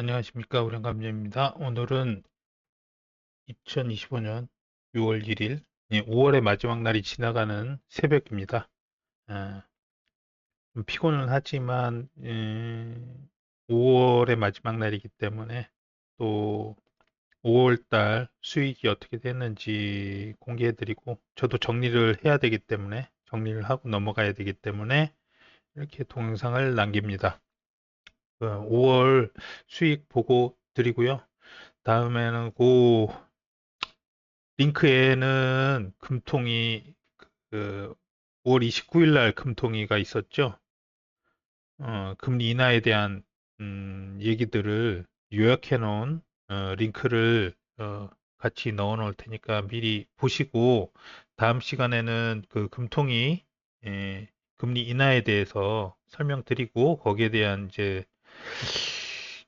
안녕하십니까 우량감독입니다. 오늘은 2025년 6월 1일 5월의 마지막 날이 지나가는 새벽입니다. 아, 좀 피곤은 하지만 5월의 마지막 날이기 때문에 또 5월달 수익이 어떻게 됐는지 공개해드리고 저도 정리를 해야 되기 때문에 정리를 하고 넘어가야 되기 때문에 이렇게 동영상을 남깁니다. 5월 수익 보고 드리고요. 다음에는 그 링크에는 금통이 그 5월 29일 날 금통이가 있었죠. 어, 금리 인하에 대한 음, 얘기들을 요약해 놓은 어, 링크를 어, 같이 넣어 놓을 테니까 미리 보시고 다음 시간에는 그 금통이 예, 금리 인하에 대해서 설명드리고 거기에 대한 이제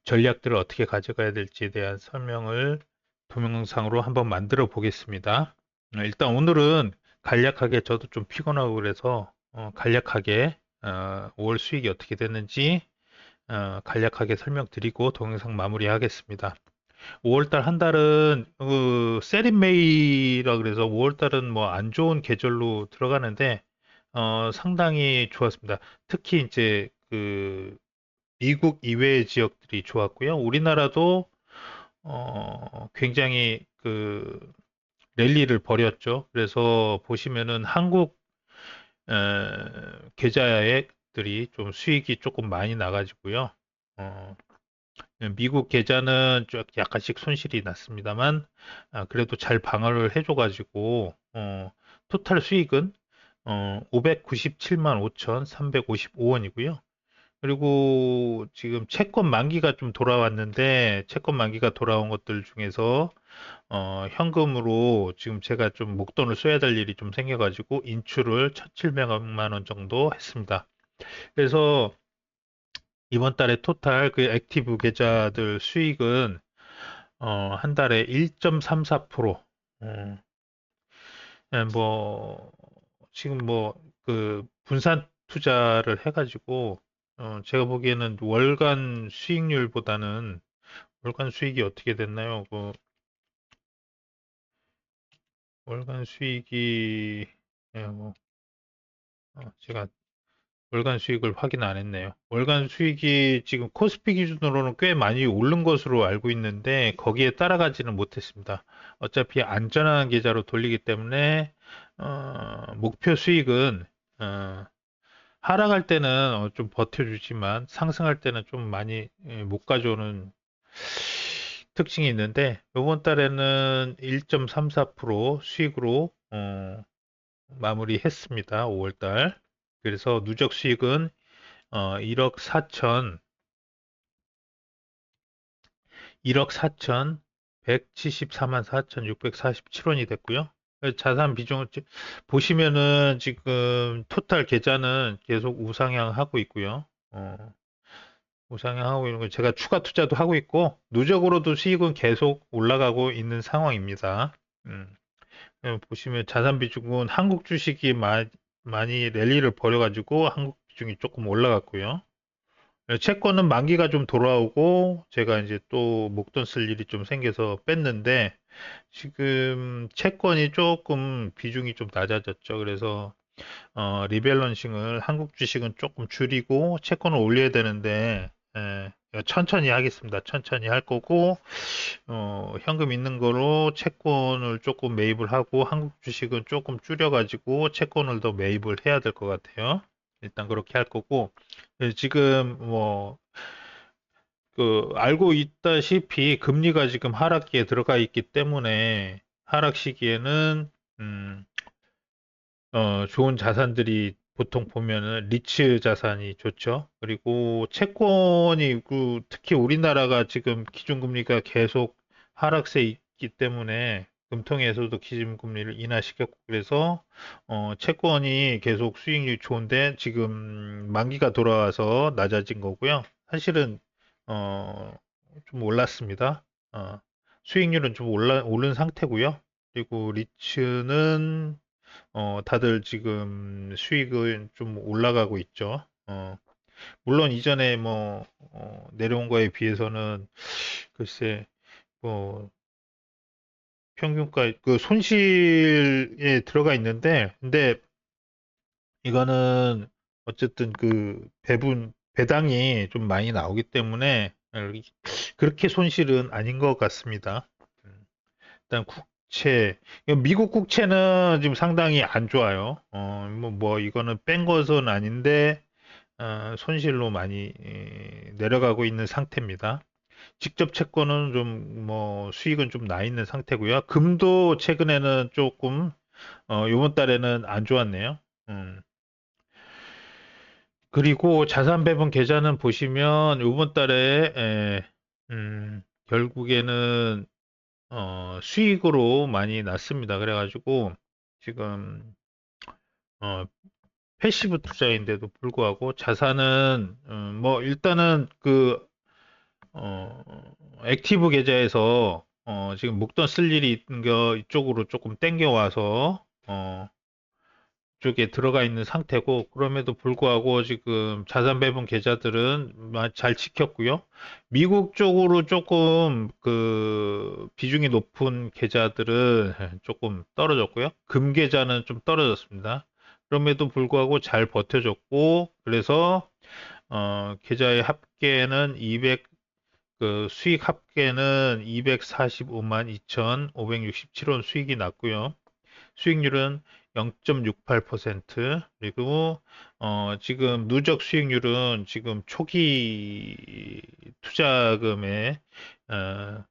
전략들을 어떻게 가져가야 될지에 대한 설명을 동영상으로 한번 만들어 보겠습니다. 어, 일단 오늘은 간략하게 저도 좀 피곤하고 그래서 어, 간략하게 어, 5월 수익이 어떻게 됐는지 어, 간략하게 설명드리고 동영상 마무리하겠습니다. 5월달 한 달은 그 세린메이라 그래서 5월달은 뭐 안 좋은 계절로 들어가는데 어, 상당히 좋았습니다. 특히 이제 그 미국 이외의 지역들이 좋았고요. 우리나라도 어, 굉장히 그 랠리를 벌였죠. 그래서 보시면은 한국 에, 계좌액들이 좀 수익이 조금 많이 나가지고요. 어, 미국 계좌는 좀 약간씩 손실이 났습니다만 아, 그래도 잘 방어를 해줘가지고 어, 토탈 수익은 어, 597만 5,355원이고요. 그리고 지금 채권 만기가 좀 돌아왔는데 채권 만기가 돌아온 것들 중에서 어, 현금으로 지금 제가 좀 목돈을 써야 될 일이 좀 생겨가지고 인출을 1,700만 원 정도 했습니다. 그래서 이번 달에 토탈 그 액티브 계좌들 수익은 어, 한 달에 1.34% 음, 예, 뭐 지금 뭐 그 분산 투자를 해가지고 어, 제가 보기에는 월간 수익률보다는 월간 수익이 어떻게 됐나요? 그 월간 수익이 예, 뭐 어, 제가 월간 수익을 확인 안 했네요. 월간 수익이 지금 코스피 기준으로는 꽤 많이 오른 것으로 알고 있는데 거기에 따라가지는 못했습니다. 어차피 안전한 계좌로 돌리기 때문에 어, 목표 수익은 어, 하락할 때는 어, 좀 버텨주지만 상승할 때는 좀 많이 예, 못 가져오는 특징이 있는데 이번 달에는 1.34% 수익으로 어, 마무리했습니다. 5월달. 그래서 누적 수익은 어, 1억 4천 1억 4천 174만 4,647원이 됐고요. 자산 비중을 보시면은 지금 토탈 계좌는 계속 우상향 하고 있고요. 어, 우상향 하고 있는 거 제가 추가 투자도 하고 있고 누적으로도 수익은 계속 올라가고 있는 상황입니다. 음, 보시면 자산 비중은 한국 주식이 마, 많이 랠리를 벌여가지고 한국 비중이 조금 올라갔고요. 채권은 만기가 좀 돌아오고 제가 이제 또 목돈 쓸 일이 좀 생겨서 뺐는데 지금 채권이 조금 비중이 좀 낮아졌죠. 그래서 어, 리밸런싱을 한국 주식은 조금 줄이고 채권을 올려야 되는데 에, 천천히 하겠습니다. 천천히 할 거고 어, 현금 있는 거로 채권을 조금 매입을 하고 한국 주식은 조금 줄여가지고 채권을 더 매입을 해야 될 것 같아요. 일단 그렇게 할 거고 예, 지금 뭐 그 알고 있다시피 금리가 지금 하락기에 들어가 있기 때문에 하락 시기에는 음, 어, 좋은 자산들이 보통 보면은 리츠 자산이 좋죠. 그리고 채권이 그 특히 우리나라가 지금 기준금리가 계속 하락세 있기 때문에 금통에서도 기준 금리를 인하시켰고 그래서 어, 채권이 계속 수익률이 좋은데 지금 만기가 돌아와서 낮아진 거고요. 사실은 어, 좀 올랐습니다. 어, 수익률은 좀 올라, 오른 상태고요. 그리고 리츠는 어, 다들 지금 수익은 좀 올라가고 있죠. 어, 물론 이전에 뭐 어, 내려온 거에 비해서는 글쎄 뭐 평균가 그 손실에 들어가 있는데 근데 이거는 어쨌든 그 배분 배당이 좀 많이 나오기 때문에 그렇게 손실은 아닌 것 같습니다. 음, 일단 국채 미국 국채는 지금 상당히 안 좋아요. 어, 뭐, 뭐 이거는 뺀 것은 아닌데 어, 손실로 많이 에, 내려가고 있는 상태입니다. 직접 채권은 좀 뭐 수익은 좀 나 있는 상태고요. 금도 최근에는 조금 어, 이번 달에는 안 좋았네요. 음. 그리고 자산 배분 계좌는 보시면 이번 달에 에, 음, 결국에는 어, 수익으로 많이 났습니다. 그래가지고 지금 어, 패시브 투자인데도 불구하고 자산은 음, 뭐 일단은 그 어, 액티브 계좌에서 어, 지금 목돈 쓸 일이 있는 거 이쪽으로 조금 땡겨와서 어, 쪽에 들어가 있는 상태고 그럼에도 불구하고 지금 자산 배분 계좌들은 잘 지켰고요. 미국 쪽으로 조금 그 비중이 높은 계좌들은 조금 떨어졌고요. 금 계좌는 좀 떨어졌습니다. 그럼에도 불구하고 잘 버텨줬고 그래서 어, 계좌의 합계는 200, 그 수익 합계는 245만 2,567원 수익이 났고요. 수익률은 0.68% 그리고 어, 지금 누적 수익률은 지금 초기 투자금의 어,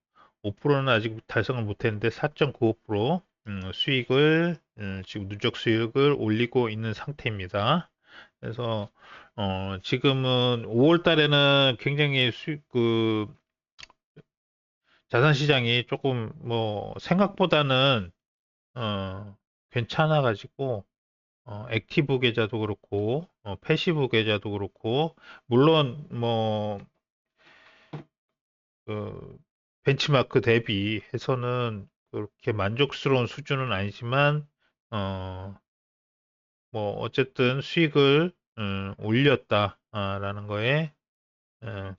5%는 아직 달성을 못했는데 4.95% 음, 수익을 음, 지금 누적 수익을 올리고 있는 상태입니다. 그래서 어, 지금은 5월 달에는 굉장히 수익 그 자산 시장이 조금 뭐 생각보다는 어, 괜찮아 가지고 어, 액티브 계좌도 그렇고 어, 패시브 계좌도 그렇고 물론 뭐 그, 벤치마크 대비해서는 그렇게 만족스러운 수준은 아니지만 어, 뭐 어쨌든 수익을 음, 올렸다라는 거에 음,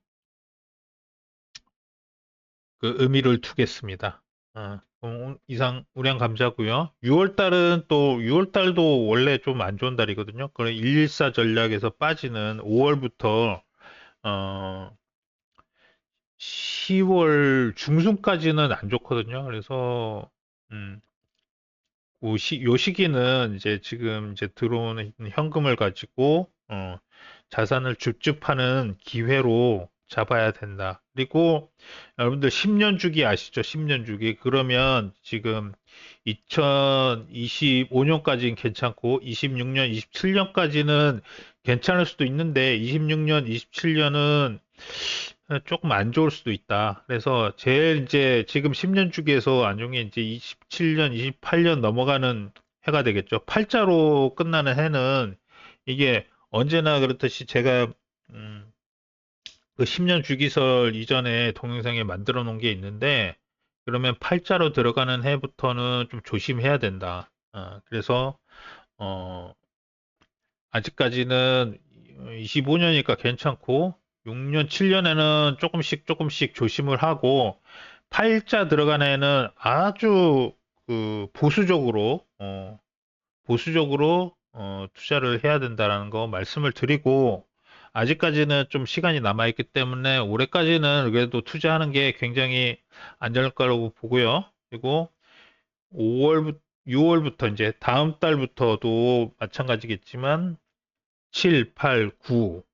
그 의미를 두겠습니다. 어, 어, 이상 우량 감사고요. 6월 달은 또 6월 달도 원래 좀 안 좋은 달이거든요. 그런 114 전략에서 빠지는 5월부터 어 10월 중순까지는 안 좋거든요. 그래서 음, 요, 시, 요 시기는 이제 지금 이제 들어오는 현금을 가지고 어, 자산을 줍줍 하는 기회로 잡아야 된다. 그리고 여러분들 10년 주기 아시죠? 10년 주기. 그러면 지금 2025년까지는 괜찮고 26년, 27년까지는 괜찮을 수도 있는데 26년, 27년은 조금 안 좋을 수도 있다. 그래서 제일 이제 지금 10년 주기에서 안 좋은 게 이제 27년, 28년 넘어가는 해가 되겠죠. 팔자로 끝나는 해는 이게 언제나 그렇듯이 제가 음, 그 10년 주기설 이전에 동영상에 만들어 놓은 게 있는데 그러면 팔자로 들어가는 해부터는 좀 조심해야 된다. 어, 그래서 어, 아직까지는 25년이니까 괜찮고 6년, 7년에는 조금씩 조금씩 조심을 하고 팔자 들어간 해는 아주 그 보수적으로 어, 보수적으로 어, 투자를 해야 된다라는 거 말씀을 드리고 아직까지는 좀 시간이 남아있기 때문에 올해까지는 그래도 투자하는 게 굉장히 안전할 거라고 보고요. 그리고 5월, 6월부터 이제 다음 달부터도 마찬가지겠지만 7, 8, 9,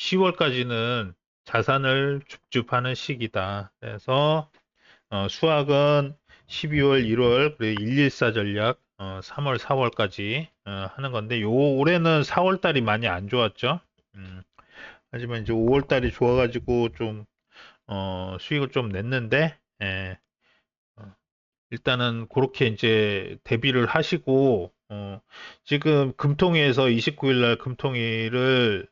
10월까지는 자산을 줍줍하는 시기다. 그래서 어, 수학은 12월, 1월, 그리고 114 전략 어, 3월, 4월까지 어, 하는 건데 요 올해는 4월 달이 많이 안 좋았죠. 음, 하지만 이제 5월 달이 좋아가지고 좀 어, 수익을 좀 냈는데 예, 어, 일단은 그렇게 이제 대비를 하시고 어, 지금 금통위에서 29일 날 금통위를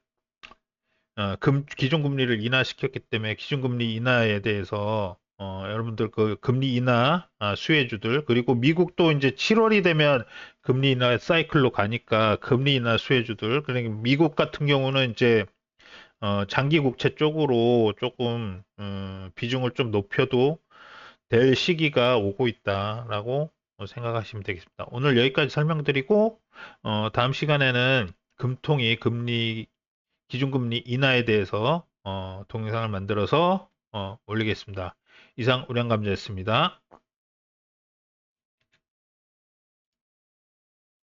어, 금, 기준 금리를 인하시켰기 때문에 기준 금리 인하에 대해서 어, 여러분들 그 금리 인하 아, 수혜주들 그리고 미국도 이제 7월이 되면 금리 인하 사이클로 가니까 금리 인하 수혜주들 그러니까 미국 같은 경우는 이제 어, 장기 국채 쪽으로 조금 음, 비중을 좀 높여도 될 시기가 오고 있다라고 생각하시면 되겠습니다. 오늘 여기까지 설명드리고 어, 다음 시간에는 금통이 금리 기준금리 인하에 대해서 어, 동영상을 만들어서 어, 올리겠습니다. 이상 우량감자였습니다.